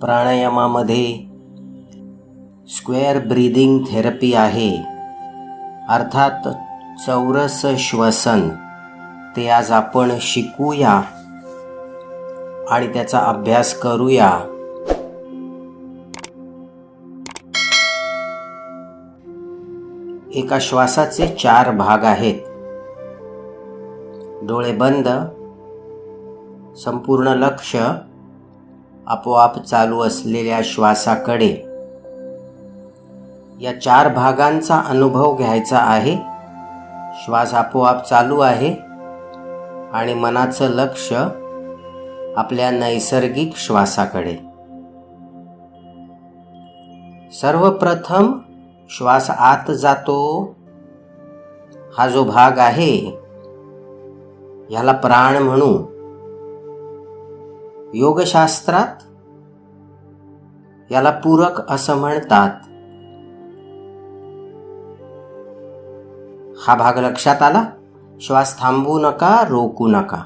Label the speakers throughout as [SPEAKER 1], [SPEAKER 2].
[SPEAKER 1] प्राणायामामध्ये square breathing therapy आहे. अर्थात चौरस श्वसन. ते आज आपण शिकूया आणि त्याचा अभ्यास करूया. एका श्वासाचे चार भाग आहेत. डोळे बंद. संपूर्ण लक्ष आपोआप चालू असलेल्या श्वासाकडे. या चार भागांचा अनुभव घ्यायचा आहे. श्वास आपोआप चालू आहे आणि मनाचं लक्ष आपल्या नैसर्गिक श्वासाकडे. सर्वप्रथम श्वास आत जातो. हा जो भाग आहे ह्याला प्राण म्हणू. योगशास्त्रात याला पूरक असं म्हणतात. हा भाग लक्षात आला? श्वास थांबवू नका रोकू नका.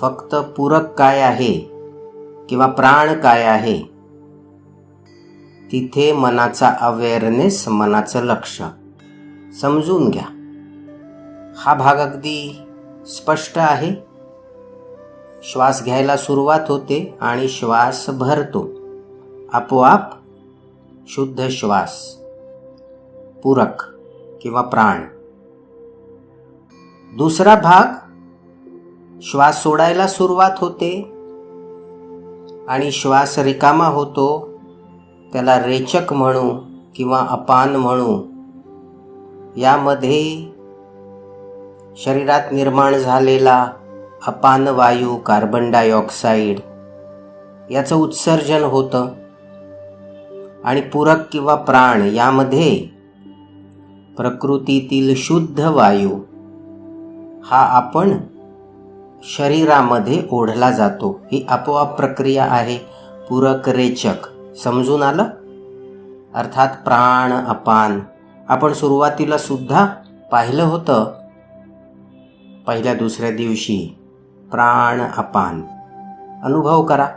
[SPEAKER 1] फक्त पूरक काय आहे किंवा प्राण काय आहे तिथे मनाचा अवेअरनेस मनाचं लक्ष. समजून घ्या. हा भाग अगदी स्पष्ट आहे. श्वास घ्यायला सुरुवात होते आणि श्वास भरतो. आपोआप शुद्ध श्वास पूरक किंवा प्राण. दुसरा भाग श्वास सोडायला सुरुवात होते आणि श्वास रिकामा होतो. त्याला रेचक म्हणू किंवा अपान म्हणू. यामध्ये शरीरात निर्माण झालेला अपान वायू कार्बन डायऑक्साईड याचं उत्सर्जन होतं. आणि पूरक किंवा प्राण यामध्ये प्रकृतीतील शुद्ध वायू हा आपण शरीरामध्ये ओढला जातो. ही आपोआप प्रक्रिया आहे पूरक रेचक. समजून आलं? अर्थात प्राण अपान. आपण सुरुवातीला सुद्धा पाहिलं होतं. पहिल्या दुसऱ्या दिवशी. प्राण अपान. अनुभव करा.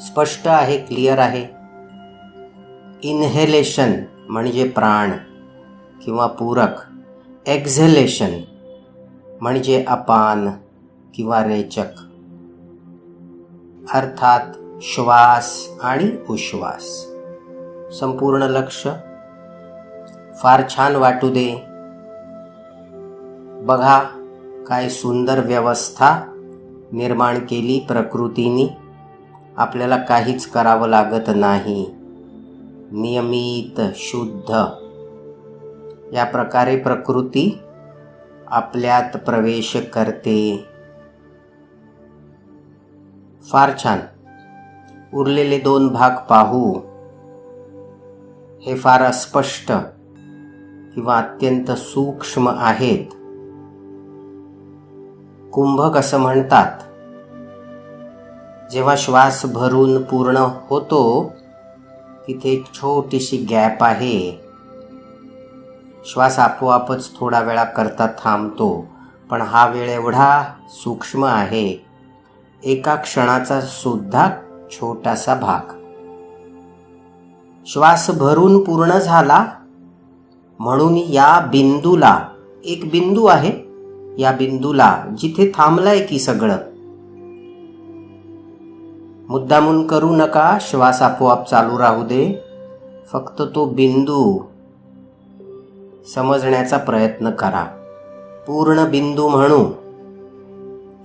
[SPEAKER 1] स्पष्ट आहे क्लिअर आहे. इन्हेलेशन म्हणजे प्राण किंवा पूरक. एक्झेलेशन म्हणजे अपान किंवा रेचक. अर्थात श्वास आणि उश्वास. संपूर्ण लक्ष. फार छान वाटू दे. बघा काय सुंदर व्यवस्था निर्माण केली प्रकृतीने? आपल्याला काहीच करावं लागत नाही. नियमित शुद्ध. या प्रकारे प्रकृती आपल्यात प्रवेश करते. फार छान. उरलेले दोन भाग पाहू. हे फार अस्पष्ट किंवा अत्यंत सूक्ष्म आहेत. कुंभक असं म्हणतात. जेव्हा श्वास भरून पूर्ण होतो तिथे एक छोटीशी गॅप आहे. श्वास आपोआपच थोडा वेळा करता थांबतो पण हा वेळ एवढा सूक्ष्म आहे. एका क्षणाचा सुद्धा छोटासा भाग. श्वास भरून पूर्ण झाला म्हणून या बिंदूला एक बिंदू आहे. या बिंदूला जिथे थांबलंय की सगळं. मुद्दामून करू नका श्वास आपोआप चालू राहू दे. फक्त तो बिंदू. समजण्याचा प्रयत्न करा. पूर्ण बिंदू म्हणू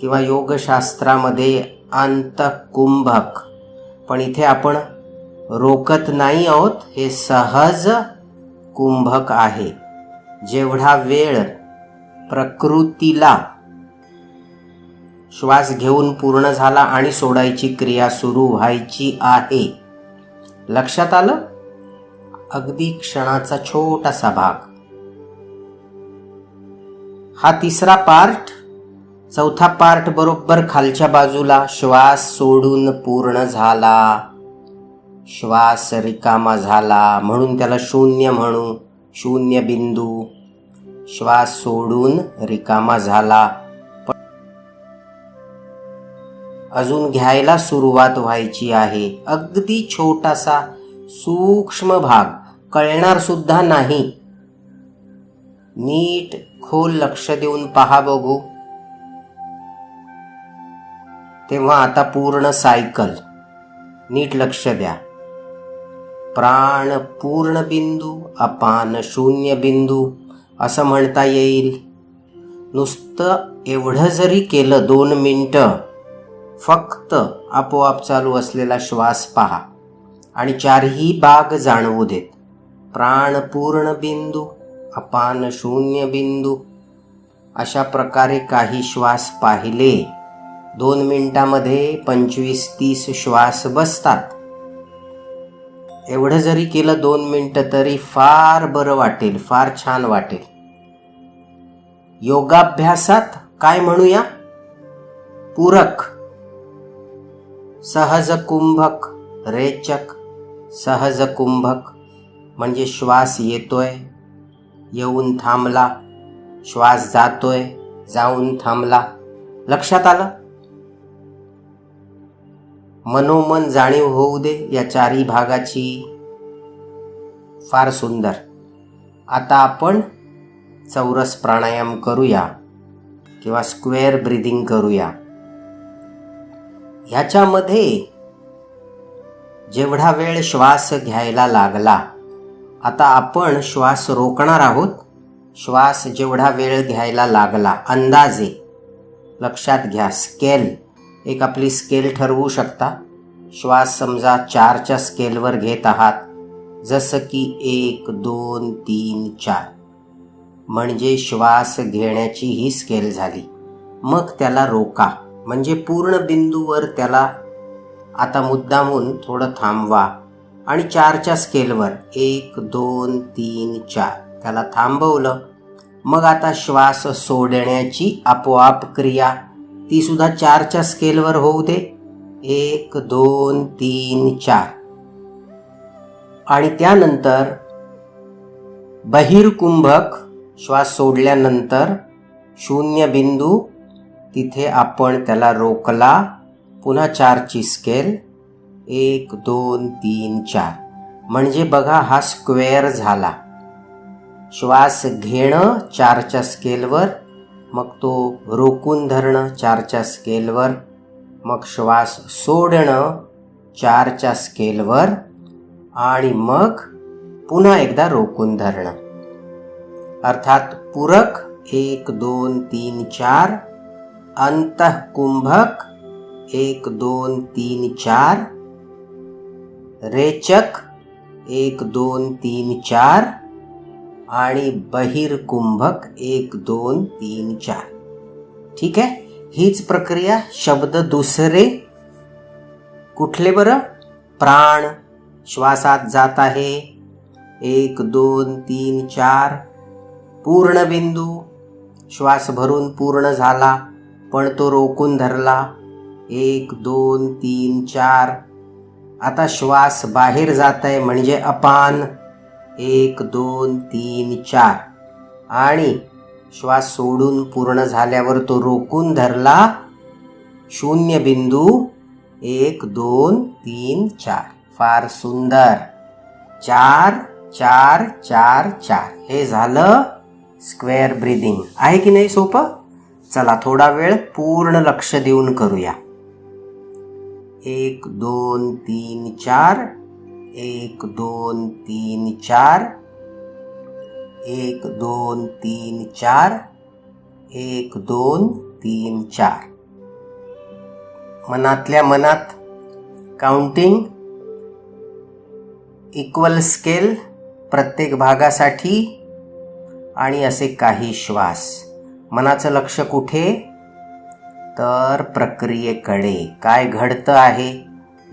[SPEAKER 1] किंवा योगशास्त्रामध्ये अंतकुंभक. पण इथे आपण रोकत नाही आहोत हे सहज कुंभक आहे. जेवढा वेळ प्रकृतीला श्वास घेऊन पूर्ण झाला आणि सोडायची क्रिया सुरू व्हायची आहे. लक्षात आलं? अगदी क्षणाचा छोटासा भाग. हा तिसरा पार्ट चौथा पार्ट बरोबर खालच्या बाजूला श्वास सोडून पूर्ण झाला. श्वास रिकामा झाला म्हणून त्याला शून्य म्हणू शून्य बिंदू. श्वास सोडून रिकामा झाला. अजून घ्यायला सुरुवात व्हायची आहे. अगदी छोटासा सूक्ष्म भाग कळणार सुद्धा नाही. नीट खोल लक्ष देऊन पहा बघू. तेव्हा आता पूर्ण सायकल. नीट लक्ष द्या. प्राण पूर्ण बिंदू अपान शून्य बिंदू. असं म्हणता येईल. नुसतं एवढं जरी केलं दोन मिनटं फक्त आपोआप चालू असलेला श्वास पहा आणि चारही बाग जाणवू देत. प्राण पूर्ण बिंदू अपान शून्य बिंदू. अशा प्रकारे काही श्वास पाहिले दोन मिनटामध्ये पंचवीस तीस श्वास बसतात. एवढं जरी केलं दोन मिनटं तरी फार बरं वाटेल फार छान वाटेल. योगाभ्यासात काय म्हणूया? पूरक सहज कुंभक रेचक सहज कुंभक म्हणजे श्वास येतोय येऊन थांबला श्वास जातोय जाऊन थांबला. लक्षात आलं? मनोमन जाणीव होऊ दे या चारही भागाची. फार सुंदर. आता आपण चौरस प्राणायाम करूया किंवा स्क्वेअर ब्रिदिंग करूया. ह्याच्यामध्ये जेवढा वेळ श्वास घ्यायला लागला आता आपण श्वास रोखणार आहोत. श्वास जेवढा वेळ घ्यायला लागला अंदाजे लक्षात घ्या स्केल एक आपली स्केल ठरवू शकता. श्वास समजा चारच्या स्केलवर घेत आहात जसं की एक दोन तीन चार. म्हणजे श्वास घेण्याची ही स्केल झाली. मग त्याला रोका म्हणजे पूर्ण बिंदूवर त्याला आता मुद्दामून थोडं थांबवा आणि चारच्या स्केलवर एक दोन तीन चार त्याला थांबवलं. मग आता श्वास सोडण्याची आपोआप क्रिया ती सुद्धा चारच्या स्केलवर होऊ दे. एक दोन तीन चार. आणि त्यानंतर बहिर्कुंभक श्वास सोडल्यानंतर शून्य बिंदू तिथे आपण त्याला रोकला पुन्हा चारची स्केल एक दोन तीन चार. म्हणजे बघा हा स्क्वेअर झाला. श्वास घेणं चारच्या स्केलवर मग तो रोखून धरणं चारच्या स्केलवर मग श्वास सोडणं चारच्या स्केलवर आणि मग पुन्हा एकदा रोखून धरणं. अर्थात पूरक एक दोन तीन चार अंतःकुंभक एक दोन तीन चार रेचक एक दोन तीन चार आणि बहिर्कुंभक एक दोन तीन चार. ठीक आहे? हीच प्रक्रिया शब्द दुसरे. कुठले बरं? प्राण. श्वासात जात आहे. एक दोन तीन चार. पूर्ण बिंदू. श्वास भरून पूर्ण झाला पण तो रोखून धरला. एक दोन तीन चार. आता श्वास बाहेर जात आहे म्हणजे अपान. एक दोन तीन चार. आणि श्वास सोडून पूर्ण झाल्यावर तो रोखून धरला. शून्य बिंदू. एक दोन तीन चार. फार सुंदर. चार चार चार चार. हे झालं. स्क्वेअर ब्रीदिंग आहे की नाही सोपं? चला थोडा वेळ पूर्ण लक्ष देऊन करूया. एक दोन तीन चार. एक दोन तीन चार. एक दोन तीन चार. एक दोन तीन चार. मनातल्या मनात काउंटिंग इक्वल स्केल प्रत्येक भागासाठी आणि असे काही श्वास. मनाचं लक्ष कुठे? तर प्रक्रियेकडे. काय घडतं आहे?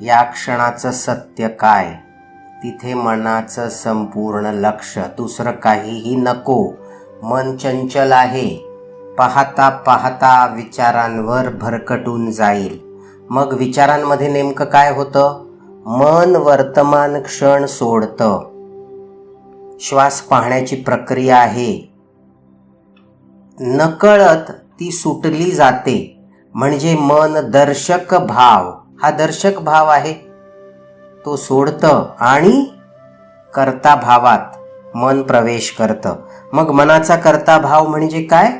[SPEAKER 1] या क्षणाचं सत्य काय? तिथे मनाचं संपूर्ण लक्ष. दुसरं काहीही नको. मन चंचल आहे. पाहता पाहता विचारांवर भरकटून जाईल. मग विचारांमध्ये नेमकं काय होतं? मन वर्तमान क्षण सोडतं. श्वास पाहण्याची प्रक्रिया आहे. नकळत ती सुटली जाते. म्हणजे मन दर्शक भाव. हा दर्शक भाव आहे. तो सोडतं आणि कर्ता भावात मन प्रवेश करतं. मग मनाचा कर्ता भाव म्हणजे काय?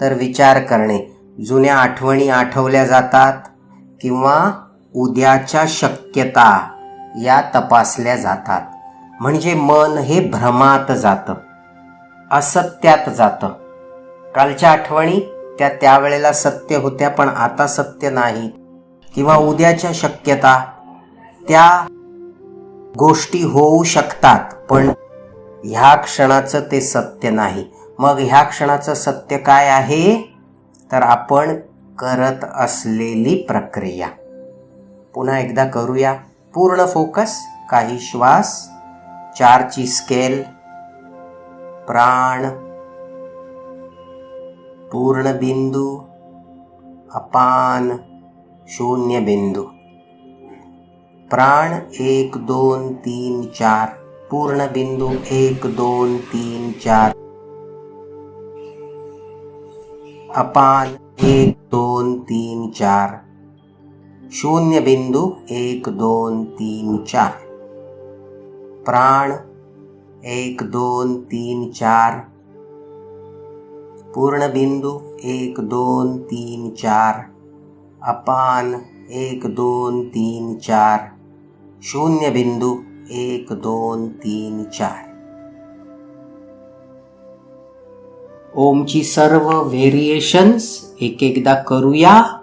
[SPEAKER 1] तर विचार करणे. जुन्या आठवणी आठवल्या जातात किंवा उद्याच्या शक्यता या तपासल्या जातात. म्हणजे मन हे भ्रमात जातं असत्यात जातं. कालच्या आठवणी त्या त्यावेळेला सत्य होत्या पण आता सत्य नाही. किंवा उद्याच्या शक्यता त्या गोष्टी होऊ शकतात पण ह्या क्षणाचं ते सत्य नाही. मग ह्या क्षणाचं सत्य काय आहे? तर आपण करत असलेली प्रक्रिया. पुन्हा एकदा करूया पूर्ण फोकस काही श्वास. चारची स्केल प्राण पूर्ण बिंदू अपान शून्य बिंदू. प्राण एक दोन तीन चार पूर्ण बिंदू एक दोन तीन चार. अपान एक दोन तीन चार. शून्य बिंदू एक दोन तीन चार. प्राण एक दोन तीन चार. पूर्ण बिंदू एक दोन तीन चार. अपान एक दोन तीन चार. शून्य बिंदू एक दोन तीन चार. ओमची सर्व व्हेरिएशन्स एक एकदा करूया.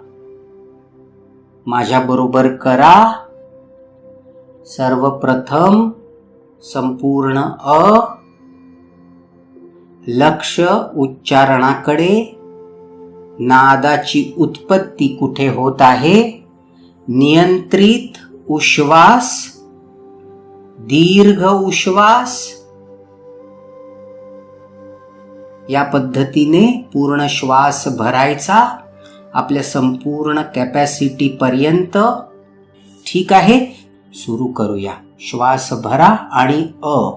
[SPEAKER 1] माझ्याबरोबर करा. सर्वप्रथम संपूर्ण अ लक्ष उच्चारणाकडे. नादाची उत्पत्ती कुठे होत आहे? नियंत्रित उश्वास दीर्घ उश्वास. या पद्धतीने पूर्ण श्वास भरायचा आपल्या संपूर्ण कॅपॅसिटी पर्यंत. ठीक आहे सुरू करूया. श्वास भरा आणि अ.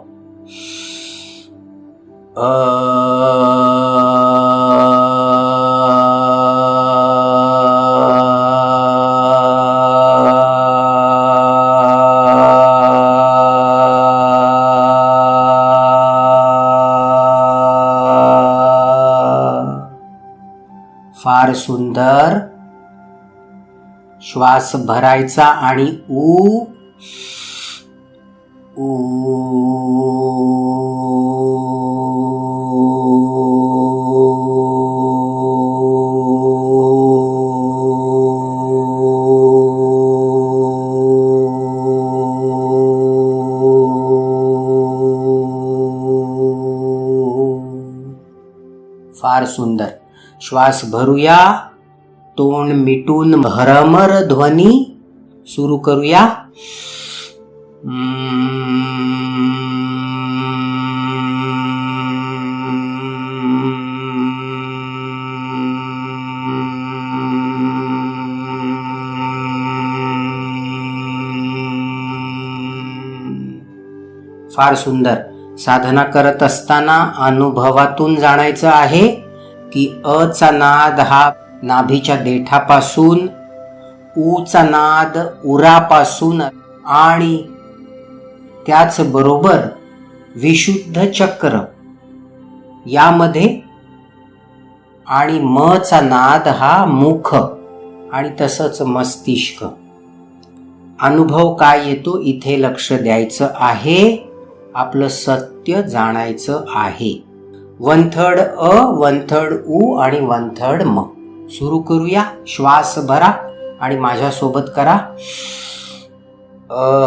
[SPEAKER 1] फार सुंदर. श्वास भरायचा आणि ऊ ऊ फार सुंदर। श्वास भरूया तोंड मिटून भरमर ध्वनी सुरू करूया। फार सुंदर। साधना करत असताना अनुभवातून जाणायचं आहे की अचा नाद हा नाभीच्या देठापासून ऊचा नाद उरापासून आणि त्याचबरोबर विशुद्ध चक्र यामध्ये आणि मचा नाद हा मुख आणि तसंच मस्तिष्क. अनुभव काय येतो इथे लक्ष द्यायचं आहे? आपलं सत्य जाणायचं आहे. वन थर्ड अ वन थर्ड उ आणि वन थर्ड म. सुरू करूया श्वास भरा आणि माझ्यासोबत करा. अ,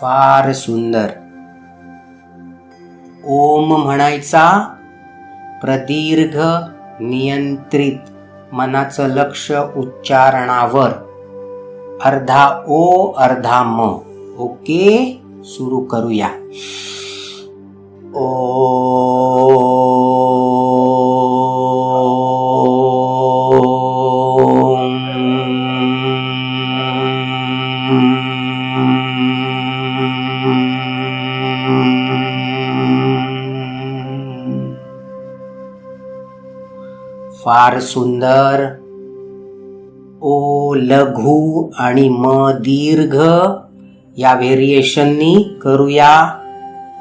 [SPEAKER 1] फार सुंदर. ओम म्हणायचा प्रदीर्घ नियंत्रित मनाचं लक्ष उच्चारणावर. अर्धा ओ अर्धा म. ओके सुरू करूया. ओ फार सुंदर. ओ लघु आणि म दीर्घ. या व्हेरिएशननी करूया.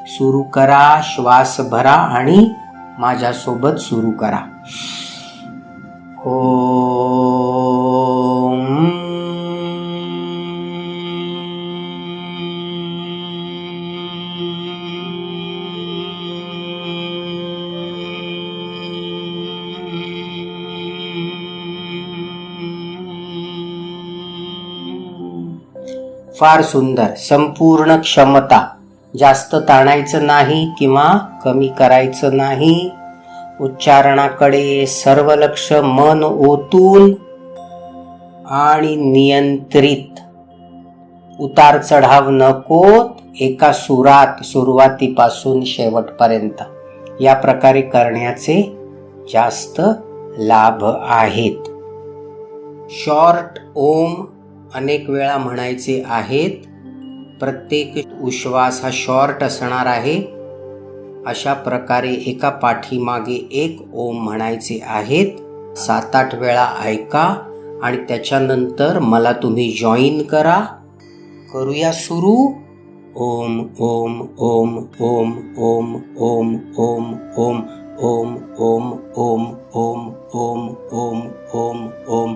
[SPEAKER 1] सुरू करा श्वास भरा आणि माझ्यासोबत सुरू करा. फार सुंदर संपूर्ण क्षमता. जास्त ताणायचं नाही किंवा कमी करायचं नाही. उच्चारणाकडे सर्व लक्ष मन ओतून आणि नियंत्रित. उतार चढाव नकोत एका सुरात सुरुवातीपासून शेवटपर्यंत. या प्रकारे करण्याचे जास्त लाभ आहेत. शॉर्ट ओम अनेक वेळा म्हणायचे आहेत प्रत्येक उश्वास हा शॉर्ट असणार आहे अशा प्रकारे एका पाठीमागे एक ओम म्हणायचे आहेत सात आठ वेळा ऐका आणि त्याच्यानंतर मला तुम्ही जॉईन करा करूया सुरू ओम ओम ओम ओम ओम ओम ओम ओम ओम ओम ओम ओम ओम ओम ओम ओम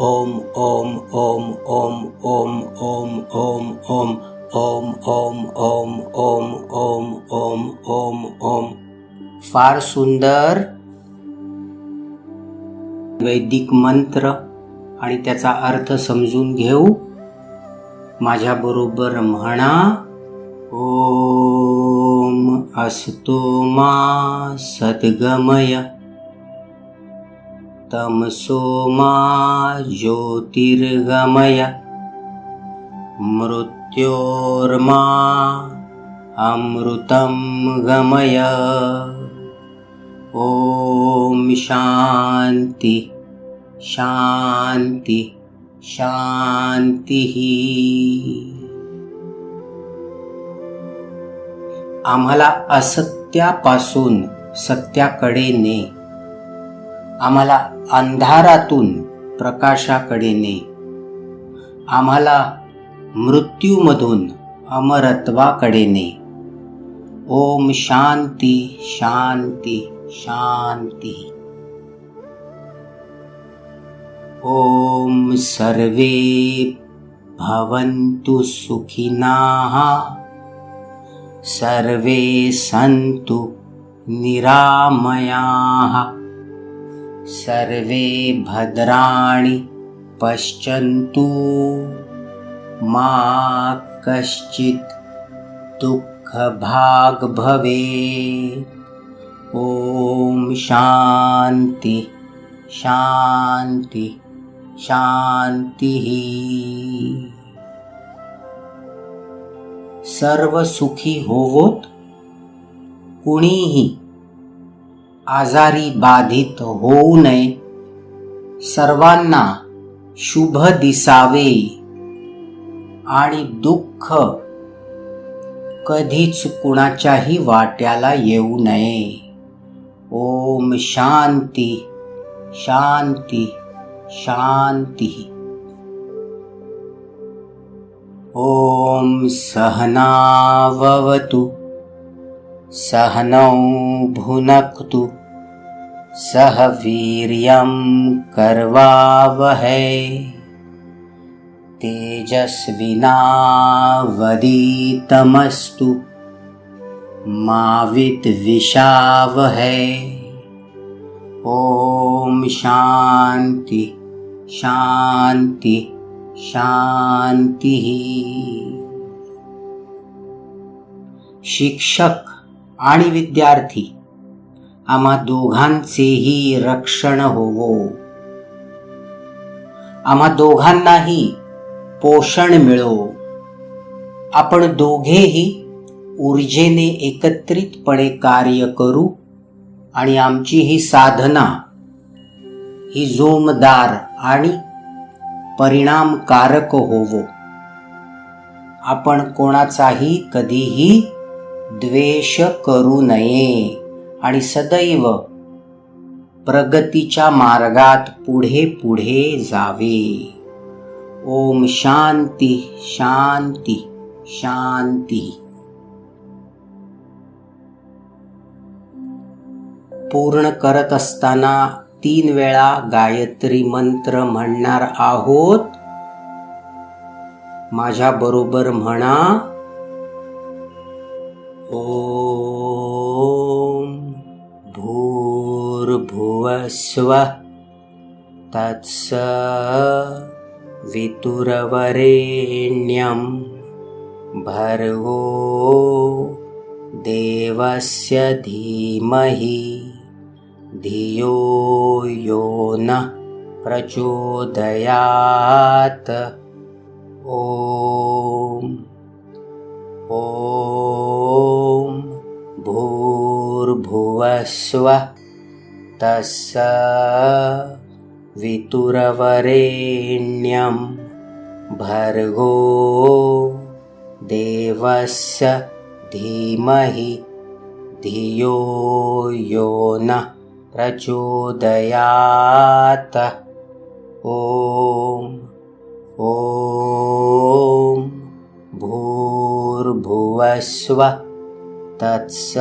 [SPEAKER 1] ओम ओम ओम ओम ओम ओम ओम ओम ओम ओम ओम ओम ओम ओम ओम ओम फार सुंदर वैदिक मंत्र आणि त्याचा अर्थ समजून घेऊ माझ्याबरोबर म्हणा ओम असतो मा सद्गमय तमसो मा ज्योतिर्गमय। मृत्योर्मा अमृतं गमय। ॐ शान्ति शान्ति शान्तिः। आम्हाला असत्यापासून सत्याकडे ने आम्हाला अंधारातून प्रकाशाकडे ने. आम्हाला मृत्यूमधून अमरत्वाकडे ने. ओम शांती शांती शांती. ओम सर्वे भवन्तु सुखिनाः सर्वे सन्तु निरामयाः। सर्वे भद्राणि पश्यन्तु। मा कश्चित् दुःखभाग् भवेत् ॐ शान्ति शान्ति शान्तिः। सर्व सुखी होवोत कुणीही आजारी बाधित होऊ नये. सर्वांना शुभ दिसावे. आणि दुःख कधीच कुणाच्याही वाट्याला येऊ नये. ओम शांती शांती शांती. ॐ सहनाववतु सहनौ भुनक्तु. सह वीर्यं कर्वावहै। तेजस्विनावदीतमस्तु मा विद्विषावहै ॐ शान्ति शान्ति शांती शिक्षक आणि विद्यार्थी आम्हा दोघांचेही रक्षण होवो. आम्हा दोघांनाही पोषण मिळो. आपण दोघेही ऊर्जेने एकत्रितपणे कार्य करू आणि आमची ही साधना ही जोमदार आणि परिणामकारक होवो. आपण कोणाचाही कधीही द्वेष करू नये. आणि सदैव प्रगतीच्या मार्गात पुढे पुढे जावे. ओम शांती शांती शांती. पूर्ण करत असताना तीन वेळा गायत्री मंत्र म्हणणार आहोत. माझ्या बरोबर म्हणा. ओम भूर्भुवस्व तत्स वितुरवरेण्यं भर्गो देवस्य धीमहि। धियो यो न प्रचोदयात्। ॐ। ॐ। भूर्भुवस्व तस्य वितुरवरेण्यं भर्गो देवस्य धीमहि धियो यो न प्रचोदयात्। ॐ ॐ भूर्भुवस्व तत्स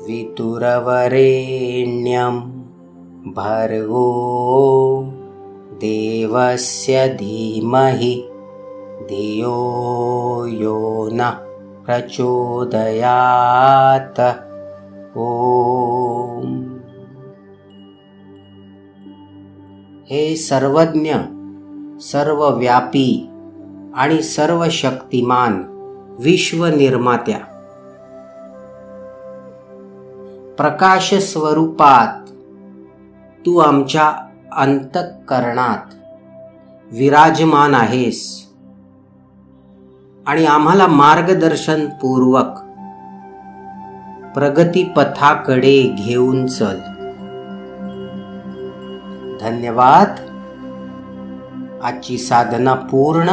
[SPEAKER 1] वितुरवरेण्यं भर्गो देवस्य धीमहि धियो यो न प्रचोदयात्। ॐ। हे सर्वज्ञ सर्वव्यापी आणि सर्वशक्तिमान विश्वनिर्मात्या प्रकाश स्वरूपात तू आमच्या अंतःकरणात विराजमान आहेस. आणि आम्हाला मार्गदर्शन पूर्वक प्रगतीपथाकडे घेऊन चल. धन्यवाद. आजची साधना पूर्ण